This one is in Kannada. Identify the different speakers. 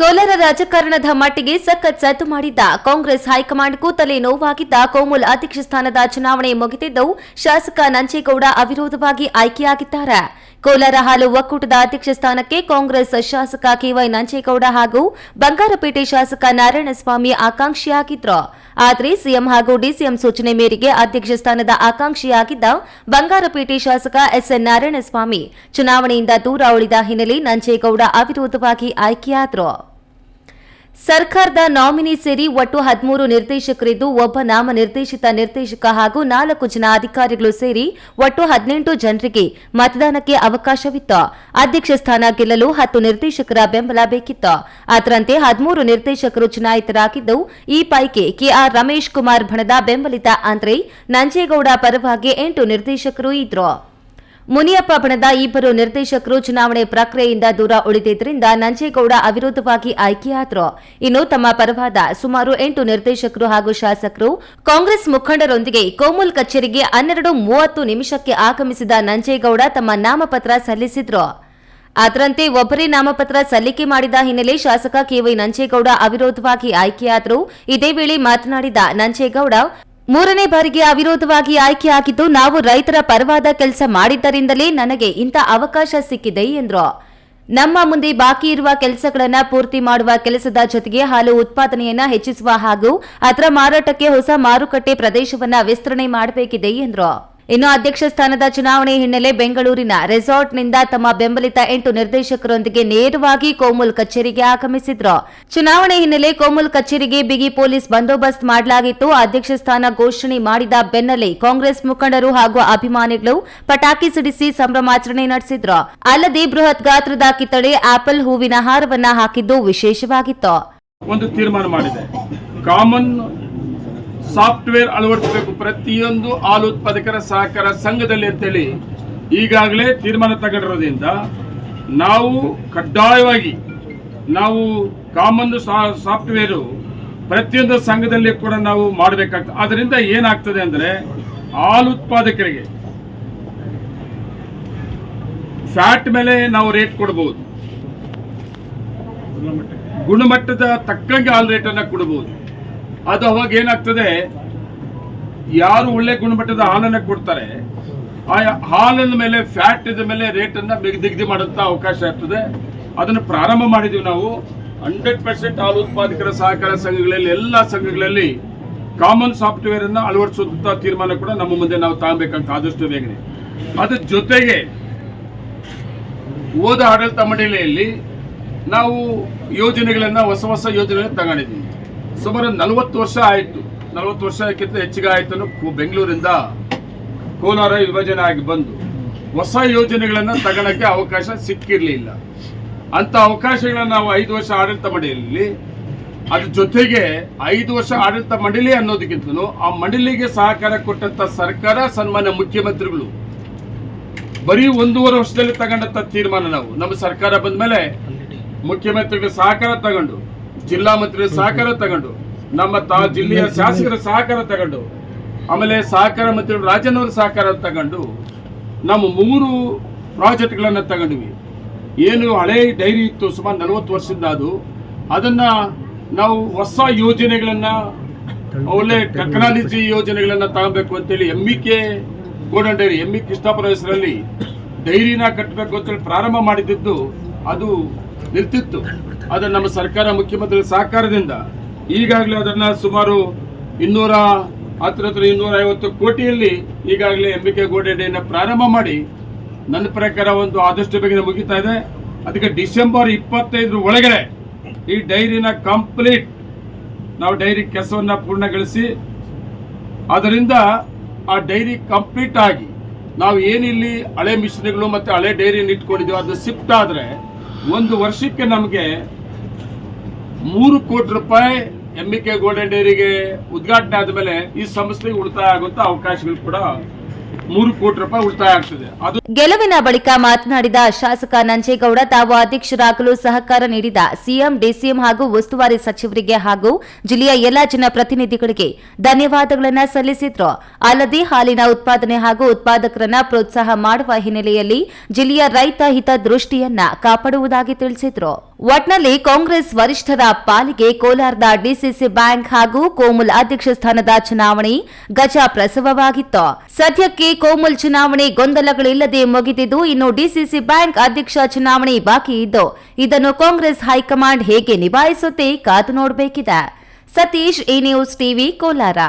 Speaker 1: ಕೋಲಾರ ರಾಜಕಾರಣದ ಮಟ್ಟಿಗೆ ಸಖತ್ ಸದ್ದು ಮಾಡಿದ್ದ ಕಾಂಗ್ರೆಸ್ ಹೈಕಮಾಂಡ್ಗೂ ತಲೆ ನೋವಾಗಿದ್ದ ಕೋಮುಲ್ ಅಧ್ಯಕ್ಷ ಸ್ಥಾನದ ಚುನಾವಣೆ ಮುಗಿದಿದ್ದು ಶಾಸಕ ನಂಜೇಗೌಡ ಅವಿರೋಧವಾಗಿ ಆಯ್ಕೆಯಾಗಿದ್ದಾರೆ. ಕೋಲಾರ ಹಾಲು ಒಕ್ಕೂಟದ ಅಧ್ಯಕ್ಷ ಸ್ಥಾನಕ್ಕೆ ಕಾಂಗ್ರೆಸ್ ಶಾಸಕ ಕೆವೈ ನಂಜೇಗೌಡ ಹಾಗೂ ಬಂಗಾರಪೇಟೆ ಶಾಸಕ ನಾರಾಯಣಸ್ವಾಮಿ ಆಕಾಂಕ್ಷಿಯಾಗಿದ್ರು. ಆದರೆ ಸಿಎಂ ಹಾಗೂ ಡಿಸಿಎಂ ಸೂಚನೆ ಮೇರೆಗೆ ಅಧ್ಯಕ್ಷ ಸ್ಥಾನದ ಆಕಾಂಕ್ಷಿಯಾಗಿದ್ದ ಬಂಗಾರಪೇಟೆ ಶಾಸಕ ಎಸ್ಎನ್ ನಾರಾಯಣಸ್ವಾಮಿ ಚುನಾವಣೆಯಿಂದ ದೂರ ಉಳಿದ ಹಿನ್ನೆಲೆ ನಂಜೇಗೌಡ ಅವಿರೋಧವಾಗಿ ಆಯ್ಕೆಯಾದರು. ಸರ್ಕಾರದ ನಾಮಿನಿ ಸೇರಿ ಒಟ್ಟು ಹದಿಮೂರು ನಿರ್ದೇಶಕರಿದ್ದು ಒಬ್ಬ ನಾಮ ನಿರ್ದೇಶಿತ ನಿರ್ದೇಶಕ ಹಾಗೂ ನಾಲ್ಕು ಜನ ಅಧಿಕಾರಿಗಳು ಸೇರಿ ಒಟ್ಟು ಹದಿನೆಂಟು ಜನರಿಗೆ ಮತದಾನಕ್ಕೆ ಅವಕಾಶವಿತ್ತು. ಅಧ್ಯಕ್ಷ ಸ್ಥಾನ ಗೆಲ್ಲಲು ಹತ್ತು ನಿರ್ದೇಶಕರ ಬೆಂಬಲ ಬೇಕಿತ್ತು. ಅದರಂತೆ ಹದಿಮೂರು ನಿರ್ದೇಶಕರು ಚುನಾಯಿತರಾಗಿದ್ದು, ಈ ಪೈಕಿ ಕೆಆರ್ ರಮೇಶ್ ಕುಮಾರ್ ಬಣದ ಬೆಂಬಲಿತ ಅಂದ್ರೆ ನಂಜೇಗೌಡ ಪರವಾಗಿ ಎಂಟು ನಿರ್ದೇಶಕರು ಇದ್ರು. ಮುನಿಯಪ್ಪ ಬಣದ ಇಬ್ಬರು ನಿರ್ದೇಶಕರು ಚುನಾವಣೆ ಪ್ರಕ್ರಿಯೆಯಿಂದ ದೂರ ಉಳಿದಿದ್ದರಿಂದ ನಂಜೇಗೌಡ ಅವಿರೋಧವಾಗಿ ಆಯ್ಕೆಯಾದರು. ಇನ್ನು ತಮ್ಮ ಪರವಾದ ಸುಮಾರು ಎಂಟು ನಿರ್ದೇಶಕರು ಹಾಗೂ ಶಾಸಕರು ಕಾಂಗ್ರೆಸ್ ಮುಖಂಡರೊಂದಿಗೆ ಕೋಮುಲ್ ಕಚೇರಿಗೆ ಹನ್ನೆರಡು ಮೂವತ್ತು ನಿಮಿಷಕ್ಕೆ ಆಗಮಿಸಿದ ನಂಜೇಗೌಡ ತಮ್ಮ ನಾಮಪತ್ರ ಸಲ್ಲಿಸಿದ್ರು. ಅದರಂತೆ ಒಬ್ಬರೇ ನಾಮಪತ್ರ ಸಲ್ಲಿಕೆ ಮಾಡಿದ ಹಿನ್ನೆಲೆ ಶಾಸಕ ಕೆವೈ ನಂಜೇಗೌಡ ಅವಿರೋಧವಾಗಿ ಆಯ್ಕೆಯಾದರು. ಇದೇ ವೇಳೆ ಮಾತನಾಡಿದ ನಂಜೇಗೌಡ ಮೂರನೇ ಬಾರಿಗೆ ಅವಿರೋಧವಾಗಿ ಆಯ್ಕೆಯಾಗಿದ್ದು ನಾವು ರೈತರ ಪರವಾದ ಕೆಲಸ ಮಾಡಿದ್ದರಿಂದಲೇ ನನಗೆ ಇಂಥ ಅವಕಾಶ ಸಿಕ್ಕಿದೆ ಎಂದರು. ನಮ್ಮ ಮುಂದೆ ಬಾಕಿ ಇರುವ ಕೆಲಸಗಳನ್ನು ಪೂರ್ತಿ ಮಾಡುವ ಕೆಲಸದ ಜೊತೆಗೆ ಹಾಲು ಉತ್ಪಾದನೆಯನ್ನು ಹೆಚ್ಚಿಸುವ ಹಾಗೂ ಅದರ ಮಾರಾಟಕ್ಕೆ ಹೊಸ ಮಾರುಕಟ್ಟೆ ಪ್ರದೇಶವನ್ನ ವಿಸ್ತರಣೆ ಮಾಡಬೇಕಿದೆ ಎಂದರು. ಇನ್ನು ಅಧ್ಯಕ್ಷ ಸ್ಥಾನದ ಚುನಾವಣೆ ಹಿನ್ನೆಲೆ ಬೆಂಗಳೂರಿನ ರೆಸಾರ್ಟ್ನಿಂದ ತಮ್ಮ ಬೆಂಬಲಿತ ಎಂಟು ನಿರ್ದೇಶಕರೊಂದಿಗೆ ನೇರವಾಗಿ ಕೋಮುಲ್ ಕಚೇರಿಗೆ ಆಗಮಿಸಿದ್ರು. ಚುನಾವಣೆ ಹಿನ್ನೆಲೆ ಕೋಮುಲ್ ಕಚೇರಿಗೆ ಬಿಗಿ ಪೊಲೀಸ್ ಬಂದೋಬಸ್ತ್ ಮಾಡಲಾಗಿತ್ತು. ಅಧ್ಯಕ್ಷ ಸ್ಥಾನ ಘೋಷಣೆ ಮಾಡಿದ ಬೆನ್ನಲ್ಲೇ ಕಾಂಗ್ರೆಸ್ ಮುಖಂಡರು ಹಾಗೂ ಅಭಿಮಾನಿಗಳು ಪಟಾಕಿ ಸಿಡಿಸಿ ಸಂಭ್ರಮಾಚರಣೆ ನಡೆಸಿದ್ರು. ಅಲ್ಲದೆ ಬೃಹತ್ ಗಾತ್ರದ ಕಿತ್ತಳೆ ಆಪಲ್ ಹೂವಿನ ಹಾರವನ್ನ ಹಾಕಿದ್ದು ವಿಶೇಷವಾಗಿತ್ತು.
Speaker 2: ಒಂದು ತೀರ್ಮಾನ ಮಾಡಿದೆ. ಕಾಮನ್ ಸಾಫ್ಟ್ವೇರ್ ಅಳವಡಿಸಬೇಕು. ಪ್ರತಿಯೊಂದು ಹಾಲು ಉತ್ಪಾದಕರ ಸಹಕಾರ ಸಂಘದಲ್ಲಿ ಅಂತೇಳಿ ಈಗಾಗಲೇ ತೀರ್ಮಾನ ತಗೊಂಡಿರೋದ್ರಿಂದ ನಾವು ಕಡ್ಡಾಯವಾಗಿ ನಾವು ಕಾಮನ್ ಸಾಫ್ಟ್ವೇರು ಪ್ರತಿಯೊಂದು ಸಂಘದಲ್ಲಿ ಕೂಡ ನಾವು ಮಾಡಬೇಕಾಗ್ತದೆ ಅದರಿಂದ ಏನಾಗ್ತದೆ ಅಂದರೆ ಹಾಲು ಉತ್ಪಾದಕರಿಗೆ ಫ್ಯಾಟ್ ಮೇಲೆ ನಾವು ರೇಟ್ ಕೊಡಬಹುದು ಗುಣಮಟ್ಟದ ತಕ್ಕಂಗೆ ಹಾಲು ರೇಟನ್ನು ಕೊಡಬಹುದು ಅದು ಅವಾಗ ಏನಾಗ್ತದೆ? ಯಾರು ಒಳ್ಳೆ ಗುಣಮಟ್ಟದ ಹಾಲನ್ನು ಕೊಡ್ತಾರೆ, ಆ ಹಾಲಿನ ಮೇಲೆ ಫ್ಯಾಟ್ ಇದ ಮೇಲೆ ರೇಟನ್ನು ನಿಗದಿ ಮಾಡುವಂತ ಅವಕಾಶ ಇರ್ತದೆ. ಅದನ್ನು ಪ್ರಾರಂಭ ಮಾಡಿದ್ದೀವಿ ನಾವು. ಹಂಡ್ರೆಡ್ ಪರ್ಸೆಂಟ್ ಹಾಲು ಉತ್ಪಾದಕರ ಸಹಕಾರ ಸಂಘಗಳಲ್ಲಿ, ಎಲ್ಲ ಸಂಘಗಳಲ್ಲಿ ಕಾಮನ್ ಸಾಫ್ಟ್ವೇರ್ ಅನ್ನು ಅಳವಡಿಸುವಂತ ತೀರ್ಮಾನ ಕೂಡ ನಮ್ಮ ಮುಂದೆ ನಾವು ತಗೊಬೇಕಂತ ಆದಷ್ಟು ಬೇಗನೆ. ಅದ್ರ ಜೊತೆಗೆ ಹೋದ ಆಡಳಿತ ಮಂಡಳಿಯಲ್ಲಿ ನಾವು ಯೋಜನೆಗಳನ್ನ, ಹೊಸ ಹೊಸ ಯೋಜನೆಗಳನ್ನ ತಗೊಂಡಿದ್ದೀವಿ. ಸುಮಾರು ನಲವತ್ತು ವರ್ಷ ಆಯಿತು. ನಲವತ್ತು ವರ್ಷಕ್ಕಿಂತ ಹೆಚ್ಚಿಗೆ ಆಯಿತು ಬೆಂಗಳೂರಿಂದ ಕೋಲಾರ ವಿಭಜನೆ ಆಗಿ ಬಂದು ಹೊಸ ಯೋಜನೆಗಳನ್ನು ತಗೊಳಕ್ಕೆ ಅವಕಾಶ ಸಿಕ್ಕಿರಲಿಲ್ಲ. ಅಂತ ಅವಕಾಶಗಳನ್ನು ನಾವು ಐದು ವರ್ಷ ಆಡಳಿತ ಮಂಡಳಿಯಲ್ಲಿ ಅದ್ರ ಜೊತೆಗೆ ಐದು ವರ್ಷ ಆಡಳಿತ ಮಂಡಳಿ ಅನ್ನೋದಕ್ಕಿಂತಲೂ ಆ ಮಂಡಳಿಗೆ ಸಹಕಾರ ಕೊಟ್ಟಂತ ಸರ್ಕಾರ ಸನ್ಮಾನ್ಯ ಮುಖ್ಯಮಂತ್ರಿಗಳು ಬರೀ ಒಂದೂವರೆ ವರ್ಷದಲ್ಲಿ ತಗೊಂಡಂತ ತೀರ್ಮಾನ ನಾವು. ನಮ್ಮ ಸರ್ಕಾರ ಬಂದ ಮೇಲೆ ಮುಖ್ಯಮಂತ್ರಿಗಳ ಸಹಕಾರ ತಗೊಂಡು ಜಿಲ್ಲಾ ಮಂತ್ರಿ ಸಹಕಾರ ತಗೊಂಡು, ನಮ್ಮ ತಾ ಜಿಲ್ಲೆಯ ಶಾಸಕರ ಸಹಕಾರ ತಗೊಂಡು, ಆಮೇಲೆ ಸಹಕಾರ ಮಂತ್ರಿಗಳು ರಾಜನವರ ಸಹಕಾರ ತಗೊಂಡು, ನಮ್ಮ ಮೂರು ಪ್ರಾಜೆಕ್ಟ್ಗಳನ್ನು ತಗೊಂಡ್ವಿ. ಏನು ಹಳೆ ಡೈರಿ ಇತ್ತು, ಸುಮಾರು ನಲವತ್ತು ವರ್ಷದಿಂದ ಅದು. ಅದನ್ನ ನಾವು ಹೊಸ ಯೋಜನೆಗಳನ್ನ, ಒಳ್ಳೆ ಟೆಕ್ನಾಲಜಿ ಯೋಜನೆಗಳನ್ನ ತಗೋಬೇಕು ಅಂತೇಳಿ M E K golden dairy M E Krishnapura ಹೆಸರಲ್ಲಿ ಡೈರಿನ ಕಟ್ಟಬೇಕು ಅಂತೇಳಿ ಪ್ರಾರಂಭ ಮಾಡಿದ್ದು, ಅದು ನಿಲ್ತಿತ್ತು ಆದರೆ ನಮ್ಮ ಸರ್ಕಾರ ಮುಖ್ಯಮಂತ್ರಿ ಸಹಕಾರದಿಂದ ಈಗಾಗಲೇ ಅದನ್ನ ಸುಮಾರು ಇನ್ನೂರ ಹತ್ತಿರ ಹತ್ರ ಇನ್ನೂರ ಐವತ್ತು ಕೋಟಿಯಲ್ಲಿ ಈಗಾಗಲೇ ಎಂ ಬಿ ಕೆ ಗೋಲ್ಡನ್ ಪ್ರಾರಂಭ ಮಾಡಿ ನನ್ನ ಪ್ರಕಾರ ಒಂದು ಆದಷ್ಟು ಬೇಗನೆ ಮುಗಿತಾ ಇದೆ. ಅದಕ್ಕೆ ಡಿಸೆಂಬರ್ ಇಪ್ಪತ್ತೈದರ ಒಳಗಡೆ ಈ ಡೈರಿನ ಕಂಪ್ಲೀಟ್ ನಾವು ಡೈರಿ ಕೆಲಸವನ್ನ ಪೂರ್ಣಗೊಳಿಸಿ, ಅದರಿಂದ ಆ ಡೈರಿ ಕಂಪ್ಲೀಟ್ ಆಗಿ ನಾವು ಏನಿಲ್ಲಿ ಹಳೆ ಮಿಷಿನ್ಗಳು ಮತ್ತೆ ಹಳೆ ಡೈರಿಯನ್ನು ಇಟ್ಕೊಂಡಿದ್ದೀವಿ ಅದು ಶಿಫ್ಟ್ ಆದ್ರೆ ಒಂದು ವರ್ಷಕ್ಕೆ ನಮಗೆ ಮೂರು ಕೋಟಿ ರೂಪಾಯಿ ಎಂ ಕೆ ಗೋಲ್ಡನ್ ಡೈರಿಗೆ ಉದ್ಘಾಟನೆ ಆದಮೇಲೆ ಈ ಸಂಸ್ಥೆಗೆ ಉಳಿತಾಯ ಆಗುವಂಥ ಅವಕಾಶಗಳು ಕೂಡ ಮೂರು ಕೋಟಿ ರೂಪಾಯಿ ಉಳಿತಾಯ ಆಗ್ತದೆ. ಅದು
Speaker 1: ಗೆಲುವಿನ ಬಳಿಕ ಮಾತನಾಡಿದ ಶಾಸಕ ನಂಜೇಗೌಡ, ತಾವು ಅಧ್ಯಕ್ಷರಾಗಲು ಸಹಕಾರ ನೀಡಿದ ಸಿಎಂ, ಡಿಸಿಎಂ ಹಾಗೂ ಉಸ್ತುವಾರಿ ಸಚಿವರಿಗೆ ಹಾಗೂ ಜಿಲ್ಲೆಯ ಎಲ್ಲಾ ಜನಪ್ರತಿನಿಧಿಗಳಿಗೆ ಧನ್ಯವಾದಗಳನ್ನು ಸಲ್ಲಿಸಿದ್ರು. ಅಲ್ಲದೆ ಹಾಲಿನ ಉತ್ಪಾದನೆ ಹಾಗೂ ಉತ್ಪಾದಕರನ್ನ ಪ್ರೋತ್ಸಾಹ ಮಾಡುವ ಹಿನ್ನೆಲೆಯಲ್ಲಿ ಜಿಲ್ಲೆಯ ರೈತ ಹಿತ ದೃಷ್ಟಿಯನ್ನ ಕಾಪಾಡುವುದಾಗಿ ತಿಳಿಸಿದ್ರು. ಒಟ್ನಲ್ಲಿ ಕಾಂಗ್ರೆಸ್ ವರಿಷ್ಠರ ಪಾಲಿಗೆ ಕೋಲಾರದ ಡಿಸಿಸಿ ಬ್ಯಾಂಕ್ ಹಾಗೂ ಕೋಮುಲ್ ಅಧ್ಯಕ್ಷ ಸ್ಥಾನದ ಚುನಾವಣೆ ಗಜ ಪ್ರಸವವಾಗಿತ್ತು. ಸದ್ಯಕ್ಕೆ ಕೋಮುಲ್ ಚುನಾವಣೆ ಗೊಂದಲಗಳಿಲ್ಲದೆ ಮುಗಿದಿದ್ದು, ಇನ್ನು ಡಿಸಿಸಿ ಬ್ಯಾಂಕ್ ಅಧ್ಯಕ್ಷ ಚುನಾವಣೆ ಬಾಕಿ ಇದ್ದು, ಇದನ್ನು ಕಾಂಗ್ರೆಸ್ ಹೈಕಮಾಂಡ್ ಹೇಗೆ ನಿಭಾಯಿಸುತ್ತೆ ಕಾದು ನೋಡಬೇಕಿದೆ. ಸತೀಶ್ ಈ ನ್ಯೂಸ್ ಟಿವಿ, ಕೋಲಾರ.